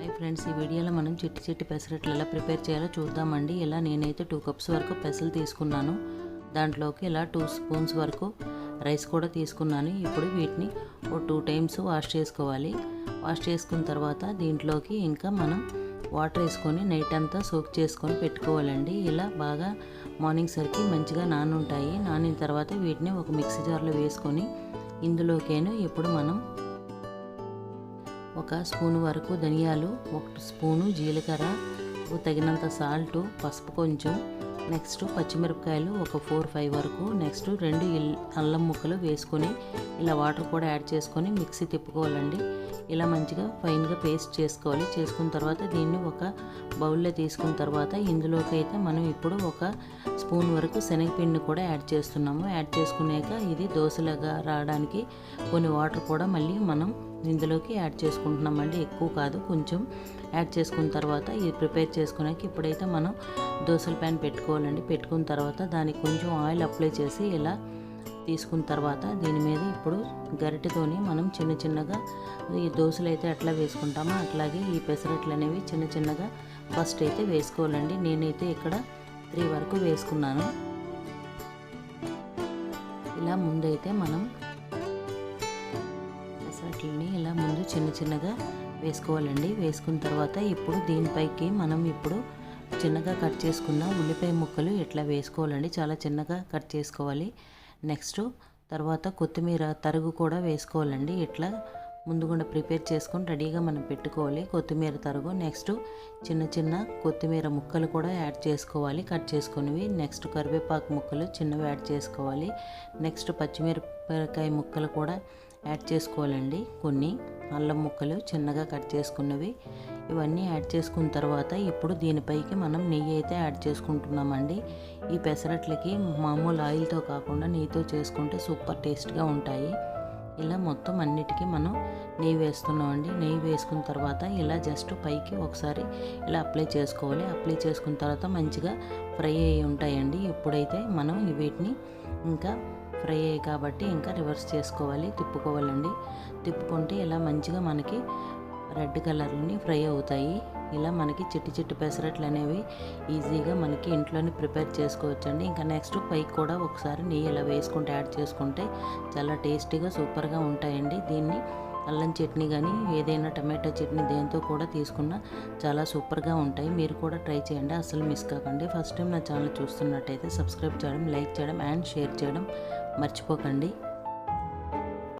Hi friends. ఈ వీడియోలో మనం చిట్టి చిట్టి పెసరట్లు ఎలా ప్రిపేర్ చేయాలో చూద్దామండి. ఇలా నేనైతే టూ కప్స్ వరకు పెసలు తీసుకున్నాను. దాంట్లోకి ఇలా టూ స్పూన్స్ వరకు రైస్ కూడా తీసుకున్నాను. ఇప్పుడు వీటిని ఓ టూ టైమ్స్ వాష్ చేసుకోవాలి. వాష్ చేసుకున్న తర్వాత దీంట్లోకి ఇంకా మనం వాటర్ వేసుకొని నైట్ అంతా సోక్ చేసుకొని పెట్టుకోవాలండి. ఇలా బాగా మార్నింగ్ సరికి మంచిగా నానుంటాయి. నానిన తర్వాత వీటిని ఒక మిక్సీ జార్లో వేసుకొని ఇందులోకేను ఇప్పుడు మనం ఒక స్పూన్ వరకు ధనియాలు ఒక స్పూను జీలకర్ర తగినంత సాల్ట్ పసుపు కొంచెం. నెక్స్ట్ పచ్చిమిరపకాయలు ఒక ఫోర్ ఫైవ్ వరకు. నెక్స్ట్ రెండు అల్లం ముక్కలు వేసుకొని ఇలా వాటర్ కూడా యాడ్ చేసుకొని మిక్సీ తిప్పుకోవాలండి. ఇలా మంచిగా ఫైన్గా పేస్ట్ చేసుకోవాలి. చేసుకున్న తర్వాత దీన్ని ఒక బౌల్లో తీసుకున్న తర్వాత ఇందులోకి అయితే మనం ఇప్పుడు ఒక స్పూన్ వరకు శనగపిండి కూడా యాడ్ చేస్తున్నాము. యాడ్ చేసుకున్నాక ఇది దోశలాగా రావడానికి కొన్ని వాటర్ కూడా మళ్ళీ మనం ఇందులోకి యాడ్ చేసుకుంటున్నామండి. ఎక్కువ కాదు కొంచెం యాడ్ చేసుకున్న తర్వాత ఇది ప్రిపేర్ చేసుకున్నాక ఇప్పుడైతే మనం దోశల ప్యాన్ పెట్టుకోవాలండి. పెట్టుకున్న తర్వాత దానికి కొంచెం ఆయిల్ అప్లై చేసి ఇలా తీసుకున్న తర్వాత దీని మీద ఇప్పుడు గరిటెతోని మనం చిన్న చిన్నగా ఈ దోశలు అయితే ఎట్లా వేసుకుంటామో? అట్లాగే ఈ పెసరట్లు అనేవి చిన్న చిన్నగా ఫస్ట్ అయితే వేసుకోవాలండి. నేనైతే ఇక్కడ త్రీ వరకు వేసుకున్నాను. ఇలా ముందైతే మనం పెసరట్లని ఇలా ముందు చిన్న చిన్నగా వేసుకోవాలండి. వేసుకున్న తర్వాత ఇప్పుడు దీనిపైకి మనం ఇప్పుడు చిన్నగా కట్ చేసుకున్న ఉల్లిపాయ ముక్కలు ఇట్లా వేసుకోవాలండి? చాలా చిన్నగా కట్ చేసుకోవాలి. నెక్స్ట్ తర్వాత కొత్తిమీర తరుగు కూడా వేసుకోవాలండి. ఇట్లా ముందుగుండా ప్రిపేర్ చేసుకొని రెడీగా మనం పెట్టుకోవాలి కొత్తిమీర తరుగు. నెక్స్ట్ చిన్న చిన్న కొత్తిమీర ముక్కలు కూడా యాడ్ చేసుకోవాలి కట్ చేసుకునివి నెక్స్ట్ కరివేపాకు ముక్కలు చిన్నవి యాడ్ చేసుకోవాలి. నెక్స్ట్ పచ్చిమిరపకాయ ముక్కలు కూడా యాడ్ చేసుకోవాలండి. కొన్ని అల్లం ముక్కలు చిన్నగా కట్ చేసుకున్నవి. ఇవన్నీ యాడ్ చేసుకున్న తర్వాత ఇప్పుడు దీనిపైకి మనం నెయ్యి అయితే యాడ్ చేసుకుంటున్నామండి. ఈ పెసరట్లకి మామూలు ఆయిల్తో కాకుండా నెయ్యితో చేసుకుంటే సూపర్ టేస్ట్గా ఉంటాయి. ఇలా మొత్తం అన్నిటికీ మనం నెయ్యి వేస్తున్నామండి. నెయ్యి వేసుకున్న తర్వాత ఇలా జస్ట్ పైకి ఒకసారి ఇలా అప్లై చేసుకోవాలి. అప్లై చేసుకున్న తర్వాత మంచిగా ఫ్రై అయ్యి ఉంటాయండి. ఎప్పుడైతే మనం వీటిని ఇంకా ఫ్రై అయ్యాయి కాబట్టి ఇంకా రివర్స్ చేసుకోవాలి తిప్పుకోవాలండి. తిప్పుకుంటే ఇలా మంచిగా మనకి రెడ్ కలర్ని ఫ్రై అవుతాయి. ఇలా మనకి చిట్టి చిట్టి పెసరట్లు అనేవి ఈజీగా మనకి ఇంట్లోనే ప్రిపేర్ చేసుకోవచ్చండి. ఇంకా నెక్స్ట్ పైకి కూడా ఒకసారి నెయ్యి ఇలా వేసుకుంటే యాడ్ చేసుకుంటే చాలా టేస్టీగా సూపర్గా ఉంటాయండి. దీన్ని అల్లం చట్నీ కానీ ఏదైనా టమాటో చట్నీ దేంతో కూడా తీసుకున్నా చాలా సూపర్గా ఉంటాయి. మీరు కూడా ట్రై చేయండి. అసలు మిస్ కాకండి. ఫస్ట్ టైం నా ఛానల్ చూస్తున్నట్టయితే సబ్స్క్రైబ్ చేయడం లైక్ చేయడం అండ్ షేర్ చేయడం మర్చిపోకండి.